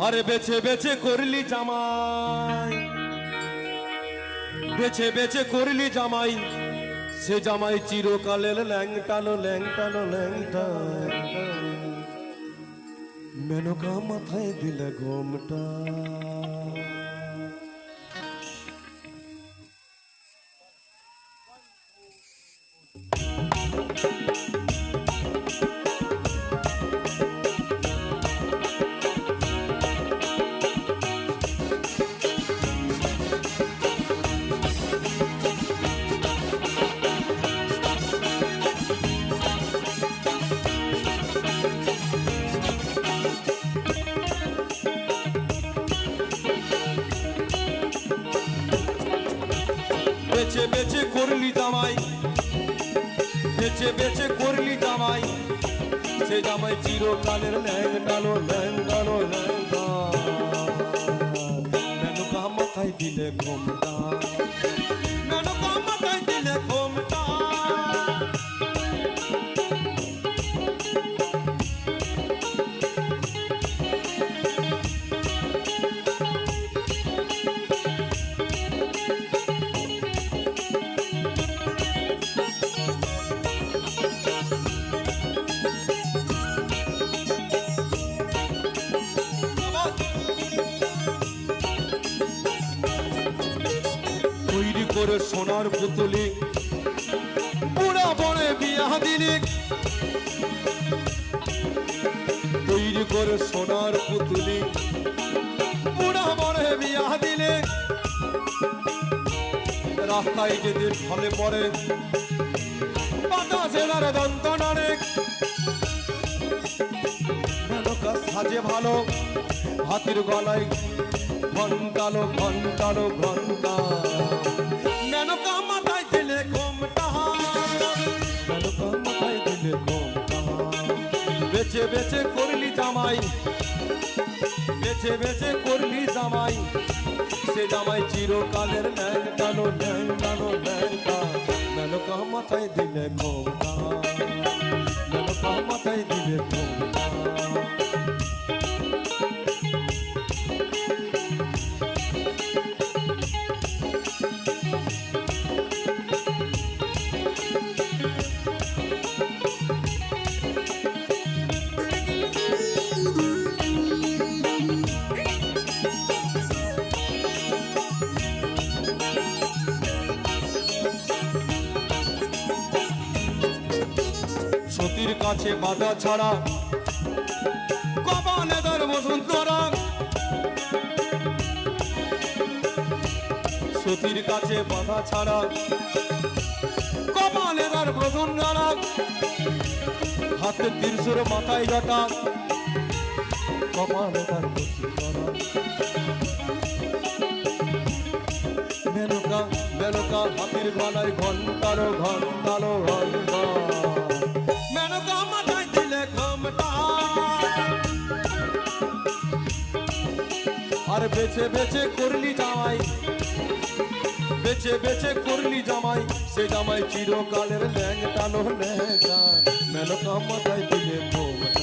আরে বেছে বেছে করলি জামাই। বেছে বেছে করলি জামাই। সে জামাই চিরকালের ল্যাংটানো ল্যাংটানো ল্যাংটা মেনকা মাথায় দিলে ঘোমটা বেছে বেছে করলি জামাই। বেছে বেছে করলি জামাই। সে জামাই চিরকালের ল্যাংটানো ল্যাংটা মেনকা মাথায় দিলে ঘোমটা। মাথায় দিলে ঘোমটা। তৈরি সোনার পুতুলি। বুড়া বনে বিয়া দিলি। তৈরি করে সোনার পুতুলি। বুড়া বনে বিয়া দিলে। রাস্তায় যেতে ঢলে পড়ে বাতাসের আর দন্ত নাড়ে। সাজে ভালো, হাতির গলায় ঘন্টালো ঘন্টালো ঘণ্টা। করলি জামাই। বেছে বেছে করলি জামাই। সে জামাই চিরকালের ন্যাংটানো ন্যাংটানো ন্যাংটা নানকা মাথায় দিলে ঘোমটা নানকা মাথায় দিলে ঘোমটা সতীর কাছে বাধা ছাড়া কপালে তার বসন্তরা সতীর কাছে বাধা ছাড়া কপালে তার বসন্তরা হাতে ত্রিশুর মাথায় জটা কপালে তার মেনকা মেনকা, হাতির ঘন্টালো ঘন্টালো ঘণ্টা আর বেছে বেছে করলি জামাই, বেছে বেছে করলি জামাই, সে জামাই চিরকালের ল্যাংটানো ল্যাংটা। মেনকা মাথায় দিলে ঘোমটা